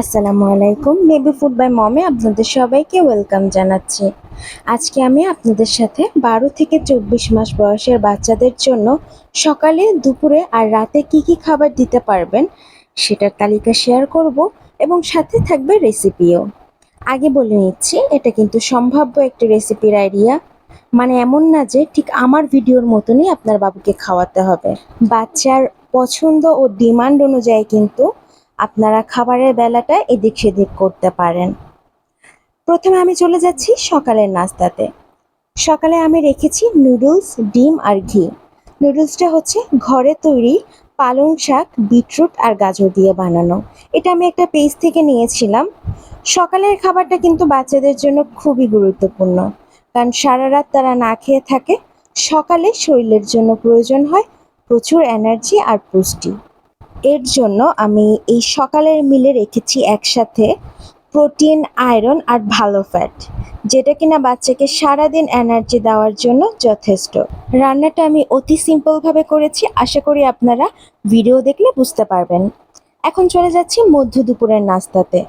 আসসালামু আলাইকুম baby food by মমে আপনাদের সবাইকে ওয়েলকাম জানাচ্ছি। আজকে আমি আপনাদের সাথে বারো থেকে চব্বিশ মাস বয়সের বাচ্চাদের জন্য সকালে, দুপুরে আর রাতে কি কি খাবার দিতে পারবেন সেটার তালিকা শেয়ার করব এবং সাথে থাকবে রেসিপিও। আগে বলে নিচ্ছি, এটা কিন্তু সম্ভাব্য একটি রেসিপির আইডিয়া। মানে এমন না যে ঠিক আমার ভিডিওর মতনই আপনার বাবুকে খাওয়াতে হবে। বাচ্চার পছন্দ ও ডিমান্ড অনুযায়ী কিন্তু আপনারা খাবারের বেলাটা এদিক সেদিক করতে পারেন। প্রথমে আমি চলে যাচ্ছি সকালের নাস্তাতে। সকালে আমি রেখেছি নুডলস, ডিম আর ঘি। নুডলসটা হচ্ছে ঘরে তৈরি পালং শাক, বিটরুট আর গাজর দিয়ে বানানো। এটা আমি একটা পেজ থেকে নিয়েছিলাম। সকালের খাবারটা কিন্তু বাচ্চাদের জন্য খুবই গুরুত্বপূর্ণ। কারণ সারা রাত তারা না খেয়ে থাকে, সকালে শরীরের জন্য প্রয়োজন হয় প্রচুর এনার্জি আর পুষ্টি। এর জন্য আমি এই সকালের মিলে রেখেছি একসাথে প্রোটিন, আয়রন আর ভালো ফ্যাট যেটা কিনা বাচ্চাকে সারাদিন এনার্জি দেওয়ার জন্য যথেষ্ট। রান্নাটা আমি অতি সিম্পলভাবে করেছি, আশা করি আপনারা ভিডিও দেখলে বুঝতে পারবেন। এখন চলে যাচ্ছি মধ্য দুপুরের নাস্তাতে।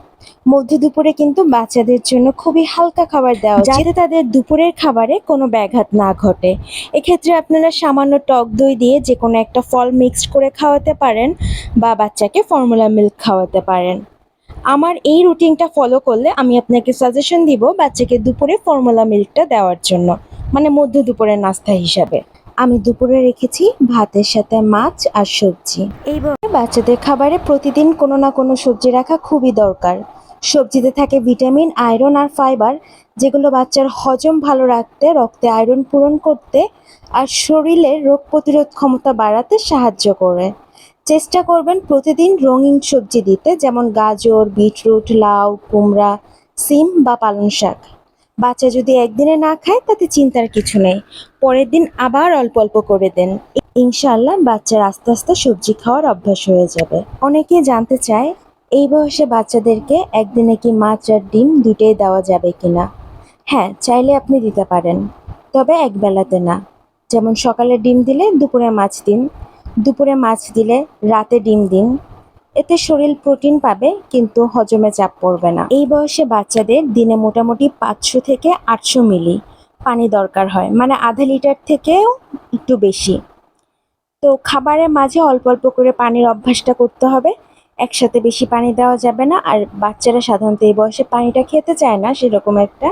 মধ্য দুপুরে কিন্তু বাচ্চাদের জন্য খুবই হালকা খাবার দেওয়া যাতে তাদের দুপুরের খাবারে কোনো ব্যাঘাত না ঘটে। এক্ষেত্রে আপনারা সামান্য টক দই দিয়ে যে কোনো একটা ফল মিক্সড করে খাওয়াতে পারেন বা বাচ্চাকে ফর্মুলা মিল্ক খাওয়াতে পারেন। আমার এই রুটিনটা ফলো করলে আমি আপনাকে সাজেশন দিব বাচ্চাকে দুপুরে ফর্মুলা মিল্কটা দেওয়ার জন্য মানে মধ্য দুপুরের নাস্তা হিসাবে। আমি দুপুরে রেখেছি ভাতের সাথে মাছ আর সবজি। এইভাবে বাচ্চাদের খাবারে প্রতিদিন কোনো না কোনো সবজি রাখা খুবই দরকার। সবজিতে থাকে ভিটামিন, আয়রন আর ফাইবার, যেগুলো বাচ্চার হজম ভালো রাখতে, রক্তে আয়রন পূরণ করতে আর শরীরের রোগ প্রতিরোধ ক্ষমতা বাড়াতে সাহায্য করে। চেষ্টা করবেন প্রতিদিন রঙিন সবজি দিতে, যেমন গাজর, বিটরুট, লাউ, কুমড়া, সিম বা পালং শাক। বাচ্চা যদি একদিনে না খায়, তাতে চিন্তার কিছু নেই। পরের দিন আবার অল্প অল্প করে দেন। ইনশাআল্লাহ বাচ্চার আস্তে আস্তে সবজি খাওয়ার অভ্যাস হয়ে যাবে। অনেকেই জানতে চায় এই বয়সে বাচ্চাদেরকে একদিনে কি মাছ আর ডিম দুটোই দেওয়া যাবে কিনা? হ্যাঁ চাইলে আপনি দিতে পারেন, তবে এক বেলাতে না। যেমন সকালে ডিম দিলে দুপুরে মাছ দিন, দুপুরে মাছ দিলে রাতে ডিম দিন। এতে শরীর প্রোটিন পাবে, কিন্তু হজমে চাপ পড়বে না। এই বয়সে বাচ্চাদের দিনে মোটামুটি পাঁচশো থেকে আটশো মিলি পানি দরকার হয় মানে আধা লিটার থেকেও একটু বেশি। তো খাবারের মাঝে অল্প অল্প করে পানির অভ্যাসটা করতে হবে একসাথে বেশি পানি দেওয়া যাবে না। আর বাচ্চারা সাধারণত এই বয়সে পানিটা খেতে চায় না, সেরকম একটা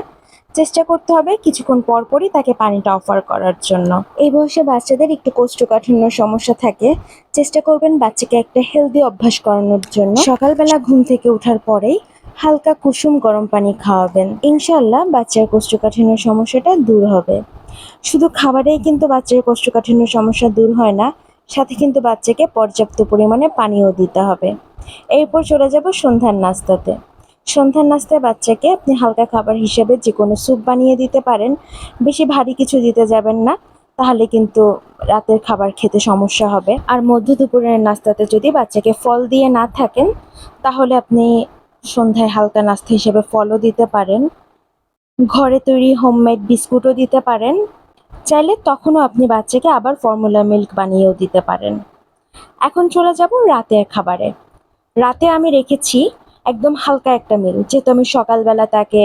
চেষ্টা করতে হবে কিছুক্ষণ পর পরই তাকে পানিটা অফার করার জন্য। এই বয়সে বাচ্চাদের একটু কোষ্ঠকাঠিন্য সমস্যা থাকে। চেষ্টা করবেন বাচ্চাকে একটা হেলদি অভ্যাস করানোর জন্য। সকালবেলা ঘুম থেকে ওঠার পরেই হালকা কুসুম গরম পানি খাওয়াবেন। ইনশাল্লাহ বাচ্চার কোষ্ঠকাঠিন্য সমস্যাটা দূর হবে। শুধু খাবারেই কিন্তু বাচ্চার কোষ্ঠকাঠিন্য সমস্যা দূর হয় না, সাথে কিন্তু বাচ্চাকে পর্যাপ্ত পরিমাণে পানিও দিতে হবে। এরপর চলে যাব সন্ধ্যার নাস্তাতে। সন্ধ্যার নাস্তায় বাচ্চাকে আপনি হালকা খাবার হিসেবে যে কোনো স্যুপ বানিয়ে দিতে পারেন। বেশি ভারী কিছু দিতে যাবেন না, তাহলে কিন্তু রাতের খাবার খেতে সমস্যা হবে। আর মধ্য দুপুরের নাস্তাতে যদি বাচ্চাকে ফল দিয়ে না থাকেন, তাহলে আপনি সন্ধ্যায় হালকা নাস্তা হিসেবে ফলও দিতে পারেন। ঘরে তৈরি হোমমেড বিস্কুটও দিতে পারেন। চাইলে তখনও আপনি বাচ্চাকে আবার ফর্মুলা মিল্ক বানিয়েও দিতে পারেন। এখন চলে যাব রাতের খাবারে। রাতে আমি রেখেছি একদম হালকা একটা মিল যেহেতু আমি সকালবেলা তাকে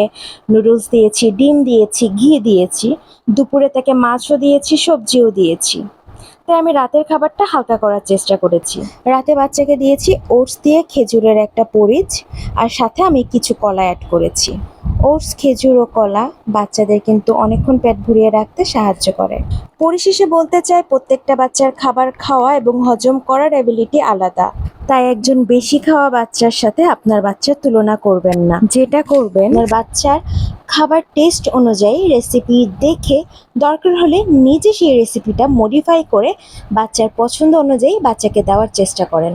নুডলস দিয়েছি, ডিম দিয়েছি, ঘি দিয়েছি, দুপুরে তাকে মাছও দিয়েছি, সবজিও দিয়েছি। তাই আমি রাতের খাবারটা হালকা করার চেষ্টা করেছি। রাতে বাচ্চাকে দিয়েছি ওটস দিয়ে খেজুরের একটা পরিচ, আর সাথে আমি কিছু কলা অ্যাড করেছি। ওটস, খেজুর ও কলা বাচ্চাদের কিন্তু অনেকক্ষণ পেট ভরিয়ে রাখতে সাহায্য করে। পরিশেষে বলতে চাই, প্রত্যেকটা বাচ্চার খাবার খাওয়া এবং হজম করার অ্যাবিলিটি আলাদা। তাই একজন বেশি খাওয়া বাচ্চার সাথে আপনার বাচ্চার তুলনা করবেন না। যেটা করবেন, আপনার বাচ্চার খাবার টেস্ট অনুযায়ী রেসিপি দেখে দরকার হলে নিজে সেই রেসিপিটা মডিফাই করে বাচ্চার পছন্দ অনুযায়ী বাচ্চাকে দেওয়ার চেষ্টা করেন।